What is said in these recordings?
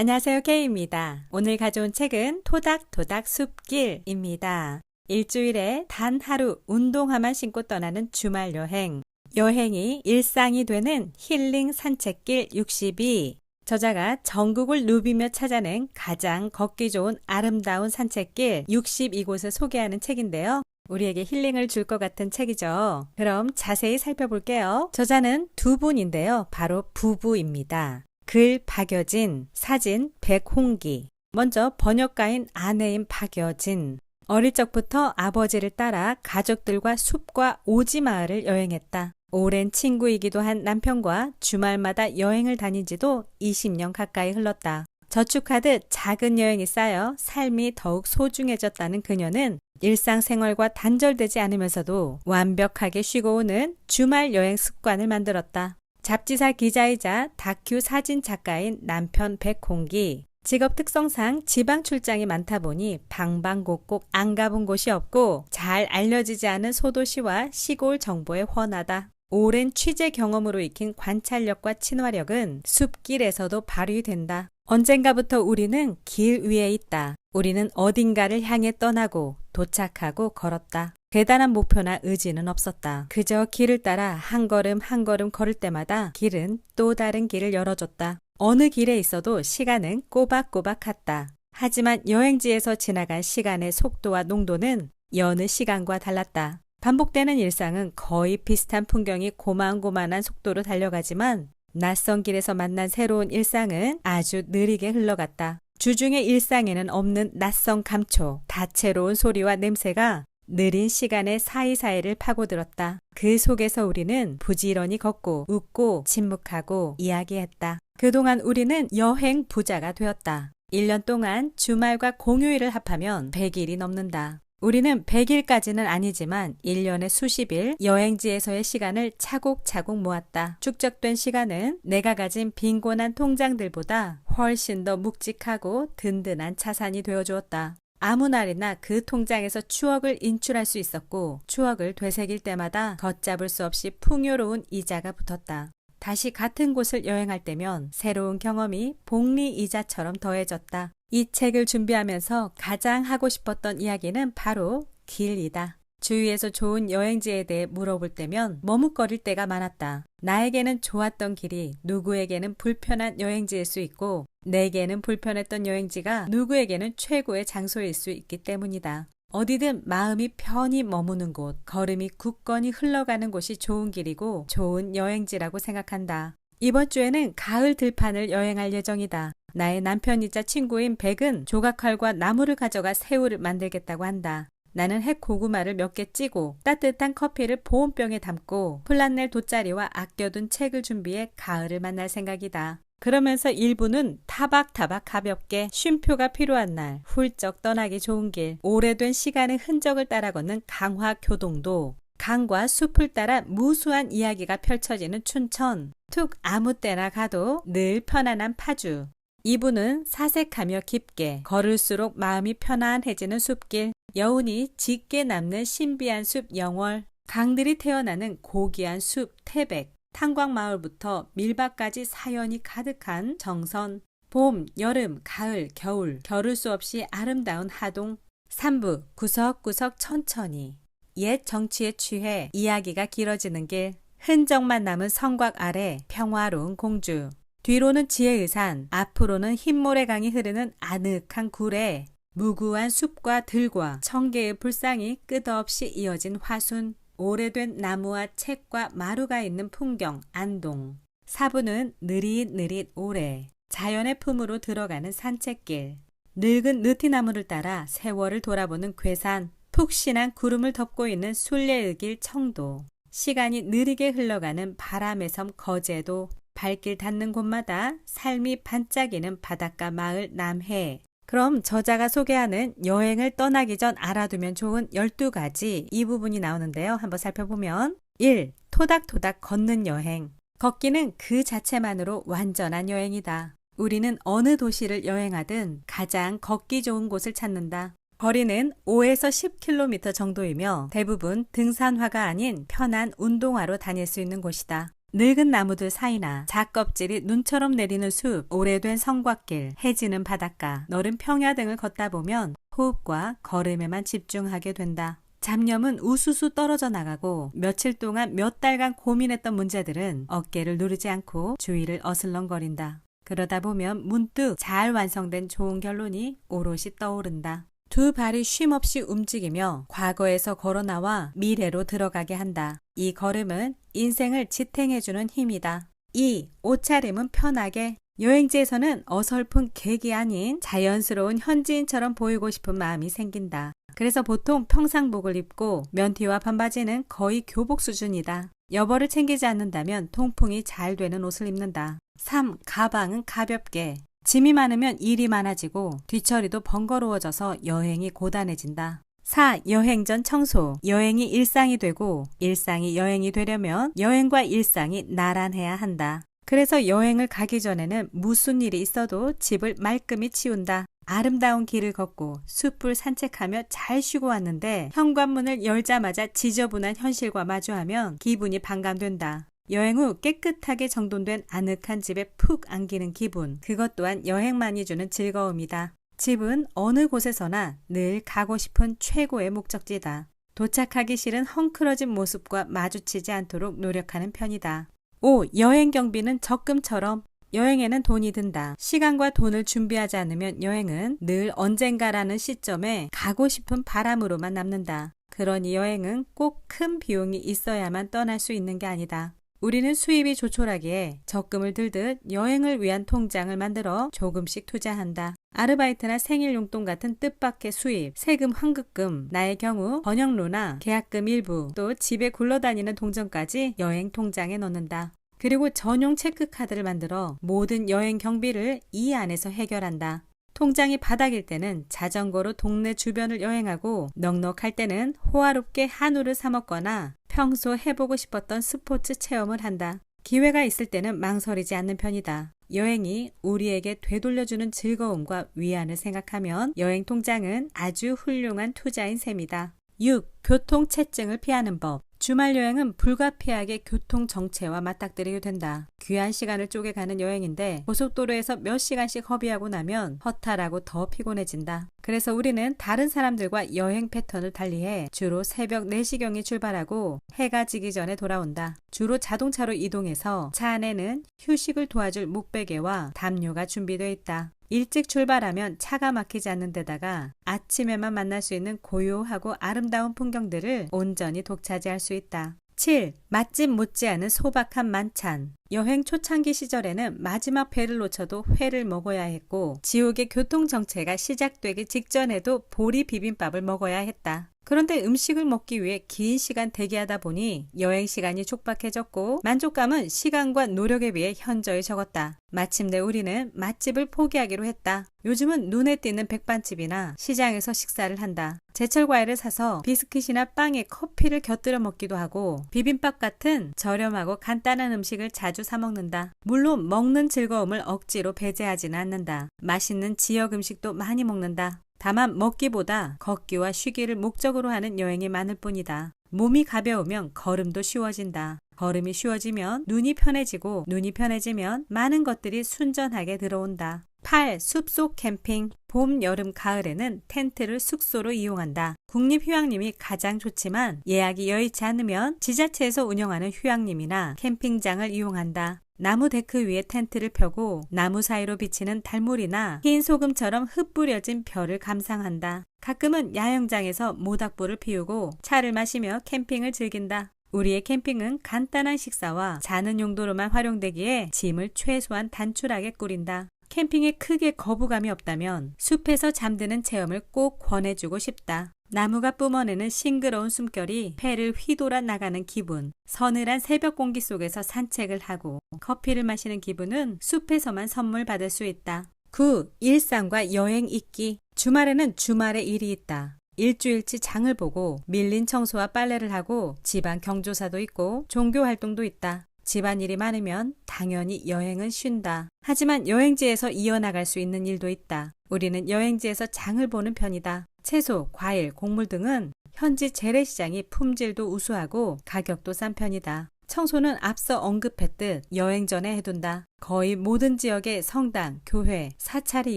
안녕하세요. K입니다. 오늘 가져온 책은 토닥토닥 숲길입니다. 일주일에 단 하루 운동화만 신고 떠나는 주말 여행. 여행이 일상이 되는 힐링 산책길 62. 저자가 전국을 누비며 찾아낸 가장 걷기 좋은 아름다운 산책길 62곳을 소개하는 책인데요. 우리에게 힐링을 줄 것 같은 책이죠. 그럼 자세히 살펴볼게요. 저자는 두 분인데요. 바로 부부입니다. 글 박여진, 사진 백홍기. 먼저 번역가인 아내인 박여진. 어릴 적부터 아버지를 따라 가족들과 숲과 오지 마을을 여행했다. 오랜 친구이기도 한 남편과 주말마다 여행을 다닌 지도 20년 가까이 흘렀다. 저축하듯 작은 여행이 쌓여 삶이 더욱 소중해졌다는 그녀는 일상생활과 단절되지 않으면서도 완벽하게 쉬고 오는 주말 여행 습관을 만들었다. 잡지사 기자이자 다큐 사진 작가인 남편 백홍기. 직업 특성상 지방 출장이 많다 보니 방방곡곡 안 가본 곳이 없고 잘 알려지지 않은 소도시와 시골 정보에 훤하다. 오랜 취재 경험으로 익힌 관찰력과 친화력은 숲길에서도 발휘된다. 언젠가부터 우리는 길 위에 있다. 우리는 어딘가를 향해 떠나고 도착하고 걸었다. 대단한 목표나 의지는 없었다. 그저 길을 따라 한 걸음 한 걸음 걸을 때마다 길은 또 다른 길을 열어줬다. 어느 길에 있어도 시간은 꼬박꼬박 갔다. 하지만 여행지에서 지나간 시간의 속도와 농도는 여느 시간과 달랐다. 반복되는 일상은 거의 비슷한 풍경이 고만고만한 속도로 달려가지만 낯선 길에서 만난 새로운 일상은 아주 느리게 흘러갔다. 주중의 일상에는 없는 낯선 감촉, 다채로운 소리와 냄새가 느린 시간의 사이사이를 파고들었다. 그 속에서 우리는 부지런히 걷고 웃고 침묵하고 이야기했다. 그동안 우리는 여행 부자가 되었다. 1년 동안 주말과 공휴일을 합하면 100일이 넘는다. 우리는 100일까지는 아니지만 1년에 수십 일 여행지에서의 시간을 차곡차곡 모았다. 축적된 시간은 내가 가진 빈곤한 통장들보다 훨씬 더 묵직하고 든든한 자산이 되어 주었다. 아무 날이나 그 통장에서 추억을 인출할 수 있었고 추억을 되새길 때마다 걷잡을 수 없이 풍요로운 이자가 붙었다. 다시 같은 곳을 여행할 때면 새로운 경험이 복리 이자처럼 더해졌다. 이 책을 준비하면서 가장 하고 싶었던 이야기는 바로 길이다. 주위에서 좋은 여행지에 대해 물어볼 때면 머뭇거릴 때가 많았다. 나에게는 좋았던 길이 누구에게는 불편한 여행지일 수 있고 내게는 불편했던 여행지가 누구에게는 최고의 장소일 수 있기 때문이다. 어디든 마음이 편히 머무는 곳, 걸음이 굳건히 흘러가는 곳이 좋은 길이고 좋은 여행지라고 생각한다. 이번 주에는 가을 들판을 여행할 예정이다. 나의 남편이자 친구인 백은 조각칼과 나무를 가져가 새우를 만들겠다고 한다. 나는 핵 고구마를 몇 개 찌고 따뜻한 커피를 보온병에 담고 플란넬 돗자리와 아껴둔 책을 준비해 가을을 만날 생각이다. 그러면서 일부는 타박타박 가볍게 쉼표가 필요한 날 훌쩍 떠나기 좋은 길 오래된 시간의 흔적을 따라 걷는 강화 교동도 강과 숲을 따라 무수한 이야기가 펼쳐지는 춘천 툭 아무 때나 가도 늘 편안한 파주 이분은 사색하며 깊게 걸을수록 마음이 편안해지는 숲길 여운이 짙게 남는 신비한 숲 영월 강들이 태어나는 고귀한 숲 태백 탄광마을부터 밀밭까지 사연이 가득한 정선 봄, 여름, 가을, 겨울 겨룰 수 없이 아름다운 하동 삼부 구석구석 천천히. 옛 정치에 취해 이야기가 길어지는 길 흔적만 남은 성곽 아래 평화로운 공주 뒤로는 지혜의 산 앞으로는 흰모래 강이 흐르는 아늑한 구례 무구한 숲과 들과 청개의 불상이 끝없이 이어진 화순 오래된 나무와 책과 마루가 있는 풍경 안동. 사부는 느릿느릿 오래 자연의 품으로 들어가는 산책길. 늙은 느티나무를 따라 세월을 돌아보는 괴산 푹신한 구름을 덮고 있는 순례의 길 청도. 시간이 느리게 흘러가는 바람의 섬 거제도 발길 닿는 곳마다 삶이 반짝이는 바닷가 마을 남해 그럼 저자가 소개하는 여행을 떠나기 전 알아두면 좋은 12가지 이 부분이 나오는데요. 한번 살펴보면 1. 토닥토닥 걷는 여행. 걷기는 그 자체만으로 완전한 여행이다. 우리는 어느 도시를 여행하든 가장 걷기 좋은 곳을 찾는다. 거리는 5에서 10km 정도이며 대부분 등산화가 아닌 편한 운동화로 다닐 수 있는 곳이다. 늙은 나무들 사이나 작껍질이 눈처럼 내리는 숲, 오래된 성곽길, 해지는 바닷가, 너른 평야 등을 걷다 보면 호흡과 걸음에만 집중하게 된다. 잡념은 우수수 떨어져 나가고 며칠 동안 몇 달간 고민했던 문제들은 어깨를 누르지 않고 주위를 어슬렁거린다. 그러다 보면 문득 잘 완성된 좋은 결론이 오롯이 떠오른다. 두 발이 쉼없이 움직이며 과거에서 걸어 나와 미래로 들어가게 한다. 이 걸음은 인생을 지탱해주는 힘이다. 2. 옷차림은 편하게 여행지에서는 어설픈 객이 아닌 자연스러운 현지인처럼 보이고 싶은 마음이 생긴다. 그래서 보통 평상복을 입고 면티와 반바지는 거의 교복 수준이다. 여벌을 챙기지 않는다면 통풍이 잘 되는 옷을 입는다. 3. 가방은 가볍게. 짐이 많으면 일이 많아지고 뒤처리도 번거로워져서 여행이 고단해진다. 4. 여행 전 청소. 여행이 일상이 되고 일상이 여행이 되려면 여행과 일상이 나란해야 한다. 그래서 여행을 가기 전에는 무슨 일이 있어도 집을 말끔히 치운다. 아름다운 길을 걷고 숲을 산책하며 잘 쉬고 왔는데 현관문을 열자마자 지저분한 현실과 마주하면 기분이 반감된다. 여행 후 깨끗하게 정돈된 아늑한 집에 푹 안기는 기분. 그것 또한 여행만이 주는 즐거움이다. 집은 어느 곳에서나 늘 가고 싶은 최고의 목적지다. 도착하기 싫은 헝클어진 모습과 마주치지 않도록 노력하는 편이다. 5. 여행 경비는 적금처럼 여행에는 돈이 든다. 시간과 돈을 준비하지 않으면 여행은 늘 언젠가라는 시점에 가고 싶은 바람으로만 남는다. 그러니 여행은 꼭 큰 비용이 있어야만 떠날 수 있는 게 아니다. 우리는 수입이 조촐하기에 적금을 들듯 여행을 위한 통장을 만들어 조금씩 투자한다. 아르바이트나 생일 용돈 같은 뜻밖의 수입, 세금 환급금, 나의 경우 번역로나 계약금 일부, 또 집에 굴러다니는 동전까지 여행 통장에 넣는다. 그리고 전용 체크카드를 만들어 모든 여행 경비를 이 안에서 해결한다. 통장이 바닥일 때는 자전거로 동네 주변을 여행하고 넉넉할 때는 호화롭게 한우를 사 먹거나 평소 해보고 싶었던 스포츠 체험을 한다. 기회가 있을 때는 망설이지 않는 편이다. 여행이 우리에게 되돌려주는 즐거움과 위안을 생각하면 여행 통장은 아주 훌륭한 투자인 셈이다. 6. 교통체증을 피하는 법. 주말 여행은 불가피하게 교통 정체와 맞닥뜨리게 된다. 귀한 시간을 쪼개가는 여행인데 고속도로에서 몇 시간씩 허비하고 나면 허탈하고 더 피곤해진다. 그래서 우리는 다른 사람들과 여행 패턴을 달리해 주로 새벽 4시경에 출발하고 해가 지기 전에 돌아온다. 주로 자동차로 이동해서 차 안에는 휴식을 도와줄 목베개와 담요가 준비되어 있다. 일찍 출발하면 차가 막히지 않는 데다가 아침에만 만날 수 있는 고요하고 아름다운 풍경들을 온전히 독차지할 수 있다. 7. 맛집 못지않은 소박한 만찬. 여행 초창기 시절에는 마지막 배를 놓쳐도 회를 먹어야 했고 지옥의 교통 정체가 시작되기 직전에도 보리 비빔밥을 먹어야 했다. 그런데 음식을 먹기 위해 긴 시간 대기하다 보니 여행 시간이 촉박해졌고 만족감은 시간과 노력에 비해 현저히 적었다. 마침내 우리는 맛집을 포기하기로 했다. 요즘은 눈에 띄는 백반집이나 시장에서 식사를 한다. 제철 과일을 사서 비스킷이나 빵에 커피를 곁들여 먹기도 하고 비빔밥 같은 저렴하고 간단한 음식을 자주 사 먹는다. 물론 먹는 즐거움을 억지로 배제하지는 않는다. 맛있는 지역 음식도 많이 먹는다. 다만 먹기보다 걷기와 쉬기를 목적으로 하는 여행이 많을 뿐이다. 몸이 가벼우면 걸음도 쉬워진다. 걸음이 쉬워지면 눈이 편해지고 눈이 편해지면 많은 것들이 순전하게 들어온다. 8. 숲속 캠핑. 봄, 여름, 가을에는 텐트를 숙소로 이용한다. 국립휴양림이 가장 좋지만 예약이 여의치 않으면 지자체에서 운영하는 휴양림이나 캠핑장을 이용한다. 나무 데크 위에 텐트를 펴고 나무 사이로 비치는 달물이나 흰 소금처럼 흩뿌려진 별을 감상한다. 가끔은 야영장에서 모닥불을 피우고 차를 마시며 캠핑을 즐긴다. 우리의 캠핑은 간단한 식사와 자는 용도로만 활용되기에 짐을 최소한 단출하게 꾸린다. 캠핑에 크게 거부감이 없다면 숲에서 잠드는 체험을 꼭 권해주고 싶다. 나무가 뿜어내는 싱그러운 숨결이 폐를 휘돌아 나가는 기분, 서늘한 새벽 공기 속에서 산책을 하고 커피를 마시는 기분은 숲에서만 선물 받을 수 있다. 9. 일상과 여행 있기. 주말에는 주말에 일이 있다. 일주일치 장을 보고 밀린 청소와 빨래를 하고 집안 경조사도 있고 종교 활동도 있다. 집안일이 많으면 당연히 여행은 쉰다. 하지만 여행지에서 이어나갈 수 있는 일도 있다. 우리는 여행지에서 장을 보는 편이다. 채소, 과일, 곡물 등은 현지 재래시장이 품질도 우수하고 가격도 싼 편이다. 청소는 앞서 언급했듯 여행 전에 해둔다. 거의 모든 지역에 성당, 교회, 사찰이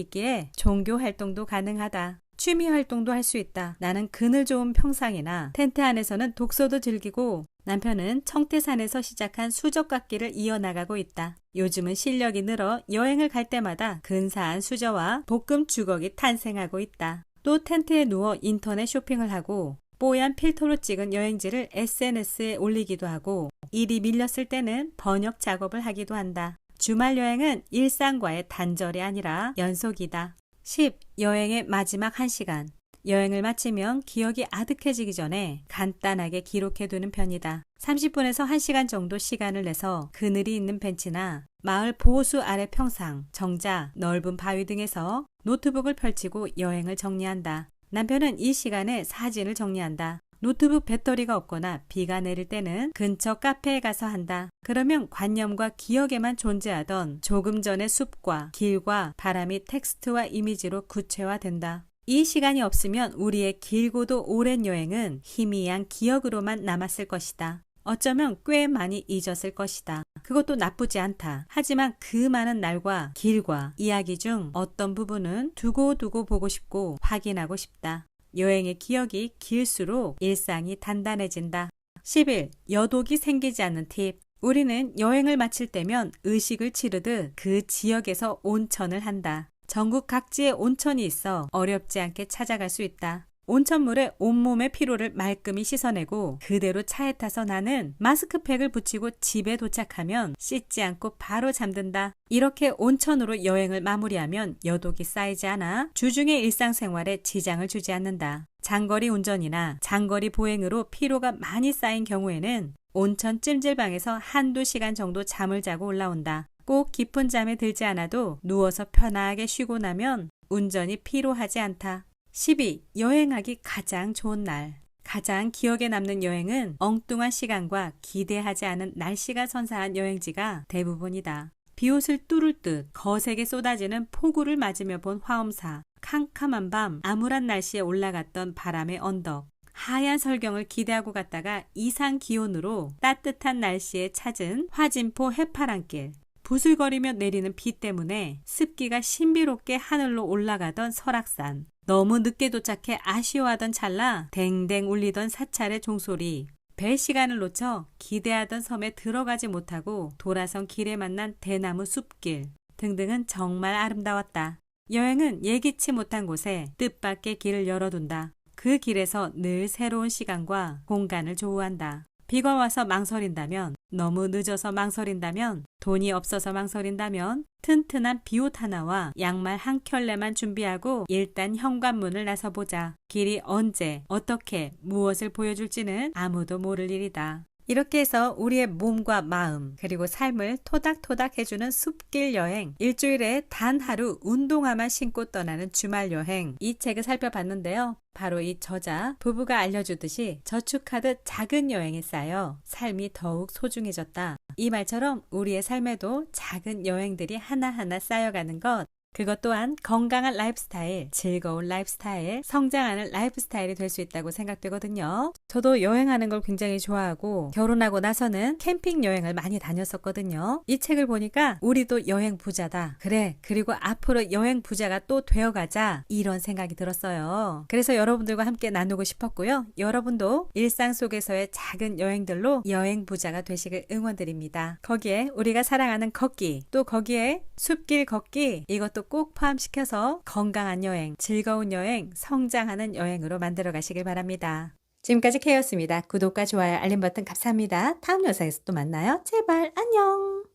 있기에 종교 활동도 가능하다. 취미 활동도 할 수 있다. 나는 그늘 좋은 평상이나 텐트 안에서는 독서도 즐기고 남편은 청태산에서 시작한 수족깎기를 이어나가고 있다. 요즘은 실력이 늘어 여행을 갈 때마다 근사한 수저와 볶음 주걱이 탄생하고 있다. 또 텐트에 누워 인터넷 쇼핑을 하고 뽀얀 필터로 찍은 여행지를 SNS에 올리기도 하고 일이 밀렸을 때는 번역 작업을 하기도 한다. 주말 여행은 일상과의 단절이 아니라 연속이다. 10. 여행의 마지막 1시간. 여행을 마치면 기억이 아득해지기 전에 간단하게 기록해두는 편이다. 30분에서 1시간 정도 시간을 내서 그늘이 있는 벤치나 마을 보호수 아래 평상, 정자, 넓은 바위 등에서 노트북을 펼치고 여행을 정리한다. 남편은 이 시간에 사진을 정리한다. 노트북 배터리가 없거나 비가 내릴 때는 근처 카페에 가서 한다. 그러면 관념과 기억에만 존재하던 조금 전의 숲과 길과 바람이 텍스트와 이미지로 구체화된다. 이 시간이 없으면 우리의 길고도 오랜 여행은 희미한 기억으로만 남았을 것이다. 어쩌면 꽤 많이 잊었을 것이다. 그것도 나쁘지 않다. 하지만 그 많은 날과 길과 이야기 중 어떤 부분은 두고두고 보고 싶고 확인하고 싶다. 여행의 기억이 길수록 일상이 단단해진다. 10일, 여독이 생기지 않는 팁. 우리는 여행을 마칠 때면 의식을 치르듯 그 지역에서 온천을 한다. 전국 각지에 온천이 있어 어렵지 않게 찾아갈 수 있다. 온천물에 온몸의 피로를 말끔히 씻어내고 그대로 차에 타서 나는 마스크팩을 붙이고 집에 도착하면 씻지 않고 바로 잠든다. 이렇게 온천으로 여행을 마무리하면 여독이 쌓이지 않아 주중의 일상생활에 지장을 주지 않는다. 장거리 운전이나 장거리 보행으로 피로가 많이 쌓인 경우에는 온천 찜질방에서 한두 시간 정도 잠을 자고 올라온다. 꼭 깊은 잠에 들지 않아도 누워서 편하게 쉬고 나면 운전이 피로하지 않다. 12. 여행하기 가장 좋은 날. 가장 기억에 남는 여행은 엉뚱한 시간과 기대하지 않은 날씨가 선사한 여행지가 대부분이다. 비옷을 뚫을 듯 거세게 쏟아지는 폭우를 맞으며 본 화엄사, 캄캄한 밤 암울한 날씨에 올라갔던 바람의 언덕, 하얀 설경을 기대하고 갔다가 이상 기온으로 따뜻한 날씨에 찾은 화진포 해파랑길, 부슬거리며 내리는 비 때문에 습기가 신비롭게 하늘로 올라가던 설악산, 너무 늦게 도착해 아쉬워하던 찰나 댕댕 울리던 사찰의 종소리, 배 시간을 놓쳐 기대하던 섬에 들어가지 못하고 돌아선 길에 만난 대나무 숲길 등등은 정말 아름다웠다. 여행은 예기치 못한 곳에 뜻밖의 길을 열어둔다. 그 길에서 늘 새로운 시간과 공간을 조우한다. 비가 와서 망설인다면, 너무 늦어서 망설인다면, 돈이 없어서 망설인다면, 튼튼한 비옷 하나와 양말 한 켤레만 준비하고 일단 현관문을 나서보자. 길이 언제, 어떻게, 무엇을 보여줄지는 아무도 모를 일이다. 이렇게 해서 우리의 몸과 마음, 그리고 삶을 토닥토닥 해주는 숲길 여행, 일주일에 단 하루 운동화만 신고 떠나는 주말 여행, 이 책을 살펴봤는데요. 바로 이 저자 부부가 알려주듯이 저축하듯 작은 여행에 쌓여 삶이 더욱 소중해졌다. 이 말처럼 우리의 삶에도 작은 여행들이 하나하나 쌓여가는 것 그것 또한 건강한 라이프 스타일, 즐거운 라이프 스타일, 성장하는 라이프 스타일이 될 수 있다고 생각되거든요. 저도 여행하는 걸 굉장히 좋아하고 결혼하고 나서는 캠핑 여행을 많이 다녔었거든요. 이 책을 보니까 우리도 여행 부자다. 그래. 그리고 앞으로 여행 부자가 또 되어가자. 이런 생각이 들었어요. 그래서 여러분들과 함께 나누고 싶었고요. 여러분도 일상 속에서의 작은 여행들로 여행 부자가 되시길 응원드립니다. 거기에 우리가 사랑하는 걷기, 또 거기에 숲길 걷기, 이것도 꼭 포함시켜서 건강한 여행, 즐거운 여행, 성장하는 여행으로 만들어 가시길 바랍니다. 지금까지 케이였습니다. 구독과 좋아요, 알림 버튼 감사합니다. 다음 영상에서 또 만나요. 제발 안녕!